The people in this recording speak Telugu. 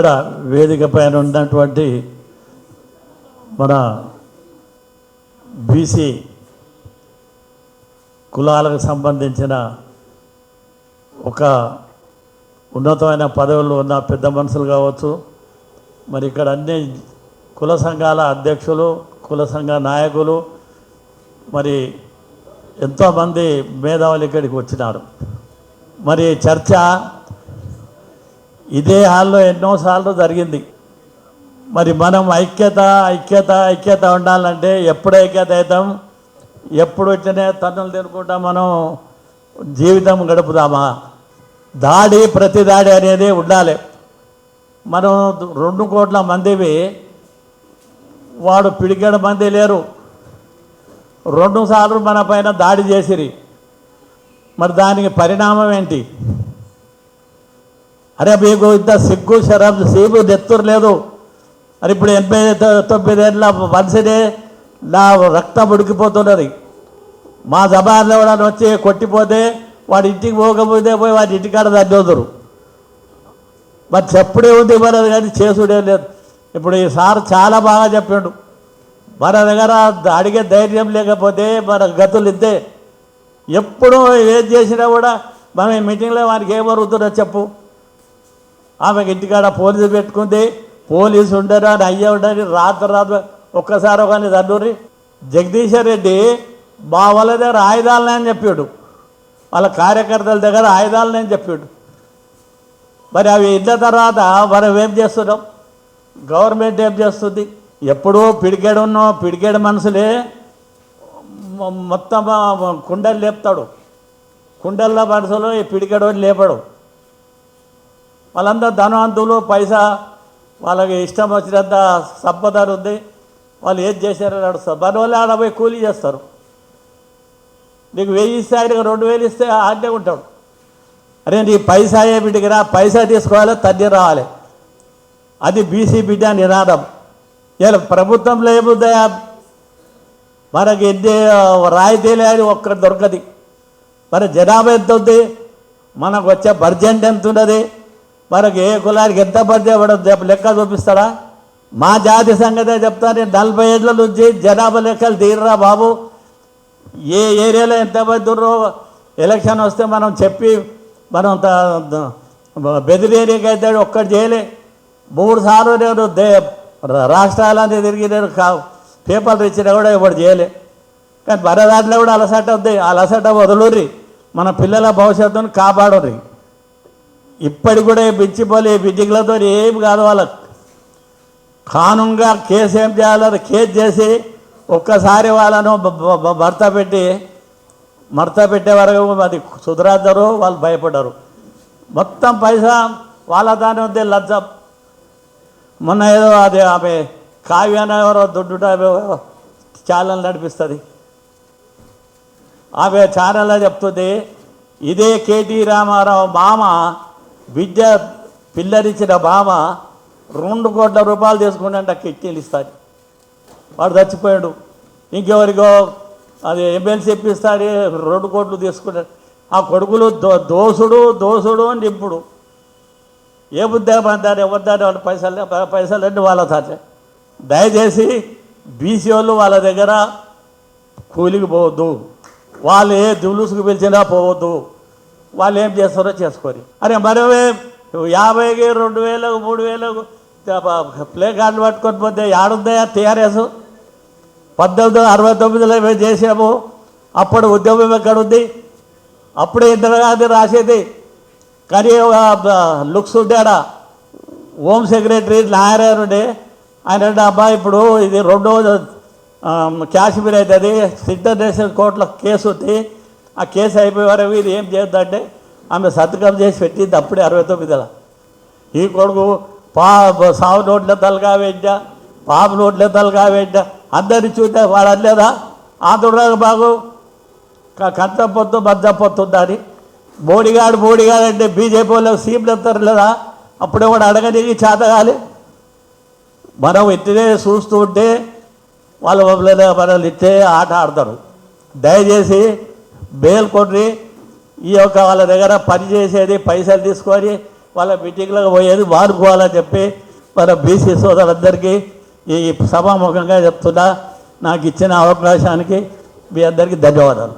ఇక్కడ వేదిక పైన ఉన్నటువంటి మన బీసీ కులాలకు సంబంధించిన ఒక ఉన్నతమైన పదవులు ఉన్న పెద్ద మనుషులు కావచ్చు మరి ఇక్కడ అన్ని కుల సంఘాల అధ్యక్షులు కుల సంఘ నాయకులు మరి ఎంతోమంది మేధావులు ఇక్కడికి వచ్చినారు. మరి చర్చ ఇదే హాల్లో ఎన్నోసార్లు జరిగింది. మరి మనం ఐక్యత ఐక్యత ఐక్యత ఉండాలంటే ఎప్పుడు ఐక్యత అవుతాం? ఎప్పుడు వచ్చినా తన్నులు తినుకుంటా మనం జీవితం గడుపుదామా? దాడి ప్రతి దాడి అనేది ఉండాలి. మనం రెండు కోట్ల మందివి వాడు పిడిగడ మంది లేరు. రెండు సార్లు మన పైన దాడి చేసిరి. మరి దానికి పరిణామం ఏంటి? అరే మీకు ఇంత సిగ్గు శరం సీబు నెత్తురు లేదు. అరే ఇప్పుడు ఎనభై తొ- తొమ్మిది ఏళ్ళ మనిషిని నా రక్తం ఉడికిపోతున్నది. మా జబాన్లో కూడా వచ్చి కొట్టిపోతే వాడి ఇంటికి పోకపోతే పోయి వాడి ఇంటికాడ దండోదరు మరి చెప్పుడే ఉంది మనది కానీ చేసుడే లేదు. ఇప్పుడు ఈ సార్ చాలా బాగా చెప్పాడు మన దగ్గర అడిగే ధైర్యం లేకపోతే మన గతులు ఇంతే. ఎప్పుడూ ఏం చేసినా కూడా మనం ఈ మీటింగ్లో వానికి ఏం చెప్పు. ఆమెకి ఇంటికాడ పోలీసు పెట్టుకుంది. పోలీసు ఉండరు అని అయ్యే ఉండని రాత్రి రాత్రి ఒక్కసారి ఒకని తండ్రి జగదీశ్వర్ రెడ్డి మా వాళ్ళ దగ్గర ఆయుధాలని అని చెప్పాడు. వాళ్ళ కార్యకర్తల దగ్గర ఆయుధాలని అని చెప్పాడు. మరి అవి ఇన్న తర్వాత మనం ఏం చేస్తున్నాం? గవర్నమెంట్ ఏం చేస్తుంది? ఎప్పుడూ పిడికేడు ఉన్నాం పిడికేడు మనుషులే మొత్తం కుండలు లేపుతాడు. కుండల్లో మనుషులు ఈ పిడికేడు లేపడు. వాళ్ళందరూ ధనవంతులు పైసా వాళ్ళకి ఇష్టం వచ్చినంత సంపద ఉంది. వాళ్ళు ఏం చేశారో నడుస్తారు మన వాళ్ళు ఆడ పోయి కూలీ చేస్తారు. నీకు వెయ్యి ఇస్తే ఆయనకు రెండు వేలు ఇస్తే ఆడే ఉంటాడు. అరే నీ పైసా ఏ రా పైసా తీసుకోవాలి తన్ని రావాలి. అది బీసీ బిడ్డ నినాదం. ఇలా ప్రభుత్వంలో ఏముందా మనకి ఎన్ని రాయితీలే అని ఒక్కటి దొరకది. మరి జనాభా ఎంత ఉంది? మనకు వచ్చే బడ్జెట్ ఎంత ఉన్నది? మనకి ఏ కులానికి ఎంత బడ్జెట్ ఇవ్వడం చెప్ప- లెక్క చూపిస్తాడా? మా జాతి సంగతే చెప్తాను నేను నలభై ఏళ్ళ నుంచి జనాభా లెక్కలు తీరరా బాబు? ఏ ఏరియాలో ఎంతమంది ఉన్నారో ఎలక్షన్ వస్తే మనం చెప్పి మనం త- బెదిరేరియాకి అయితే ఒక్కటి చేయలే. మూడు సార్లు నేను దే రాష్ట్రాలన్నీ తిరిగి నేను కా పేపర్లు ఇచ్చినా కూడా ఇప్పుడు చేయలే. కానీ మన దాంట్లో కూడా అలసట ఉంది. ఆ అలసట వదులుర్రి. మన పిల్లల భవిష్యత్తును కాపాడుర్రి. ఇప్పటికి కూడా పిచ్చిపోలే బిచ్చిపోలే ఏం కాదు వాళ్ళకు. కానుంగా కేసు ఏం చేయాలో కేసు చేసి ఒక్కసారి వాళ్ళను భర్త పెట్టి మడత పెట్టే వరకు అది సుధరాజరు వాళ్ళు భయపడ్డారు. మొత్తం పైసా వాళ్ళ దాని ఉంది లంచం మొన్న ఏదో అది ఆమె కావ్యాన ఎవరో దొడ్డుట ఛానల్ నడిపిస్తుంది. ఆమె ఛానల్లో చెప్తుంది ఇదే కేటీ రామారావు మామ విద్య పిల్లరిచ్చిన బామ రెండు కోట్ల రూపాయలు తీసుకుంటే కిట్టీలు ఇస్తాడు. వాడు చచ్చిపోయాడు. ఇంకెవరికో అది ఎమ్మెల్సీ ఇప్పిస్తాడు రెండు కోట్లు తీసుకున్నాడు ఆ కొడుకులు దో దోసుడు దోసుడు అని ఇప్పుడు ఏ బుద్ధేమంటారు ఎవరిదారు వాళ్ళ పైసలు పైసలు అన్నీ వాళ్ళ తాటే దయచేసి బీసీ వాళ్ళు వాళ్ళ దగ్గర కూలికి పోవద్దు. వాళ్ళు ఏ దులుసుకు పిలిచినా పోవద్దు. వాళ్ళు ఏం చేస్తారో చేసుకోరు. అరే మరవే యాభైకి రెండు వేలకు మూడు వేలకు ప్లే కార్డులు పట్టుకొని పోతే ఆడుందయా టీఆర్ఎస్? పద్దెనిమిది అరవై తొమ్మిదిలో మేము చేసాము అప్పుడు ఉద్యమం ఎక్కడ ఉంది? అప్పుడే ఇందిరాగాంధీ రాసేది. కానీ లుక్స్ ఉండాడా? హోమ్ సెక్రటరీ లాయర్ ఉండే. ఆయన అంటే ఇప్పుడు ఇది రెండో కాశ్మీర్ అవుతుంది. ఇంటర్నేషనల్ కోర్టులో కేసు ఉంది. ఆ కేసు అయిపోయే వరకు ఇది ఏం చేద్దంటే ఆమె సంతకం చేసి పెట్టింది అప్పుడే అరవై తొమ్మిదిలో. ఈ కొడుకు పా సాగు నోట్ల తలగా వెంటా పాప నోట్ల తలగా వెంటా అందరిని చూస్తే వాడు అనలేదా? ఆంధ్రుడు బాగు క- కంచ పొత్తు మధ్య పొత్తు మోడీగాడు మోడీగాడు అంటే బీజేపీ వాళ్ళు సీఎంలు ఎత్తారు లేదా? అప్పుడే కూడా అడగనీకి చేతగాలి మనం ఎట్టినే చూస్తూ ఉంటే వాళ్ళు మమ్మల్ని మనల్ని ఇట్టే ఆట ఆడతారు. దయచేసి మేల్కొని ఈ యొక్క వాళ్ళ దగ్గర పని చేసేది పైసలు తీసుకొని వాళ్ళ మీటింగ్లకు పోయేది వాడుకోవాలని చెప్పి మన బీసీ సోదరులందరికీ ఈ సభాముఖంగా చెప్తున్నా. నాకు ఇచ్చిన అవకాశానికి మీ అందరికీ ధన్యవాదాలు.